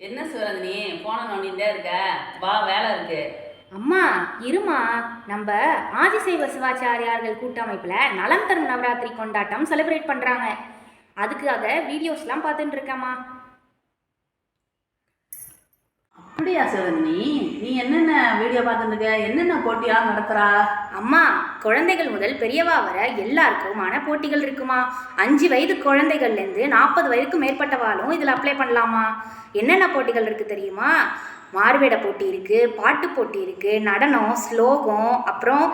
என்ன சிவரந்தினி போன நோண்டிகிட்டே இருக்க? வா வேலை இருக்கு. அம்மா இருமா. நம்ம ஆதிசைவ சிவாச்சாரியார்கள் கூட்டமைப்பில் நலம் தரும் நவராத்திரி கொண்டாட்டம் செலிப்ரேட் பண்ணுறாங்க அதுக்காக வீடியோஸ்லாம் பார்த்துட்டு இருக்கேம்மா. அப்படியா சிவரஞ்சனி நீ என்னென்ன வீடியோ பார்த்துருக்க என்னென்ன போட்டியாக நடத்துறா? அம்மா குழந்தைகள் முதல் பெரியவா வர எல்லாருக்குமான போட்டிகள் இருக்குமா? அஞ்சு வயது குழந்தைகள்லேருந்து நாற்பது வயதுக்கு மேற்பட்டவாலும் இதில் அப்ளை பண்ணலாமா? என்னென்ன போட்டிகள் இருக்குது தெரியுமா? மார்வேட போட்டி இருக்குது பாட்டு போட்டி இருக்குது நடனம் ஸ்லோகம் அப்புறம்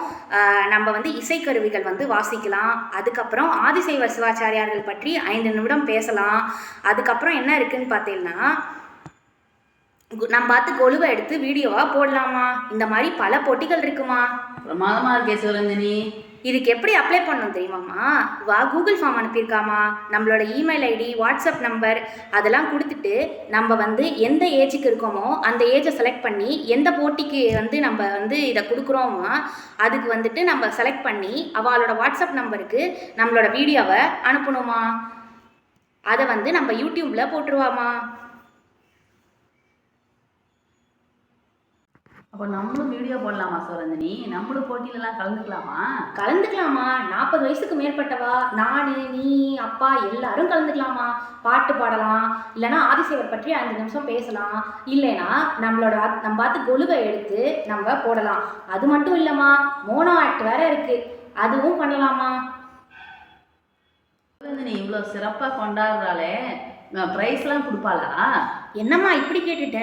நம்ம வந்து இசைக்கருவிகள் வந்து வாசிக்கலாம். அதுக்கப்புறம் ஆதிசைவ சிவாச்சாரியார்கள் பற்றி ஐந்து நிமிடம் பேசலாம். அதுக்கப்புறம் என்ன இருக்குன்னு பார்த்தீங்கன்னா நம்ம பார்த்து கொலுவை எடுத்து வீடியோவாக போடலாமா? இந்த மாதிரி பல போட்டிகள் இருக்குமா? பிரமாதமாக இருக்கே சிவரஞ்சனி இதுக்கு எப்படி அப்ளை பண்ணணும் தெரியுமாம்மா? வா கூகுள் ஃபார்ம் அனுப்பியிருக்காமா? நம்மளோட இமெயில் ஐடி வாட்ஸ்அப் நம்பர் அதெல்லாம் கொடுத்துட்டு நம்ம வந்து எந்த ஏஜுக்கு இருக்கோமோ அந்த ஏஜை செலக்ட் பண்ணி எந்த போட்டிக்கு வந்து நம்ம வந்து இதை கொடுக்குறோமோ அதுக்கு வந்துட்டு நம்ம செலக்ட் பண்ணி அவளோட வாட்ஸ்அப் நம்பருக்கு நம்மளோட வீடியோவை அனுப்பணுமா? அதை வந்து நம்ம யூடியூப்பில் போட்டுருவாமா? அப்போ நம்மளும் வீடியோ போடலாமா சிவரஞ்சனி நம்மளும் போட்டியிலலாம் கலந்துக்கலாமா? கலந்துக்கலாமா? நாற்பது வயசுக்கு மேற்பட்டவா? நான் நீ அப்பா எல்லாரும் கலந்துக்கலாமா? பாட்டு பாடலாம். இல்லைன்னா ஆதிசேவர் பற்றி அஞ்சு நிமிஷம் பேசலாம். இல்லைன்னா நம்மளோட நம்ம பார்த்து கொலுவை எடுத்து நம்ம போடலாம். அது மட்டும் இல்லைம்மா மோனோ ஆக்ட் வேற இருக்கு. அதுவும் பண்ணலாமா? சிவரஞ்சனி இவ்வளோ சிறப்பாக கொண்டாடுறாளே. ப்ரைஸ்லாம் கொடுப்பாளா? என்னம்மா இப்படி கேட்டுட்ட?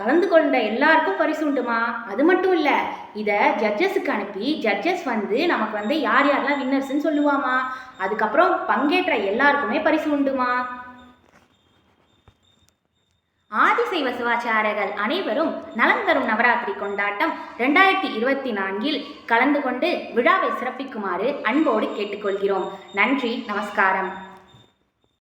கலந்து கொண்ட எல்லாருக்கும் பரிசு உண்டுமா? அது மட்டும் இல்லை இதை ஜட்ஜஸுக்கு அனுப்பி ஜட்ஜஸ் வந்து நமக்கு வந்து யார் யாரெல்லாம் வின்னர்ஸ்ன்னு சொல்லுவாமா? அதுக்கப்புறம் பங்கேற்ற எல்லாருக்குமே பரிசு உண்டுமா? ஆதிசைவ சிவாச்சாரியர்கள் அனைவரும் நலம் தரும் நவராத்திரி கொண்டாட்டம் ரெண்டாயிரத்தி இருபத்தி நான்கில் கலந்து கொண்டு விழாவை சிறப்பிக்குமாறு அன்போடு கேட்டுக்கொள்கிறோம். நன்றி நமஸ்காரம்.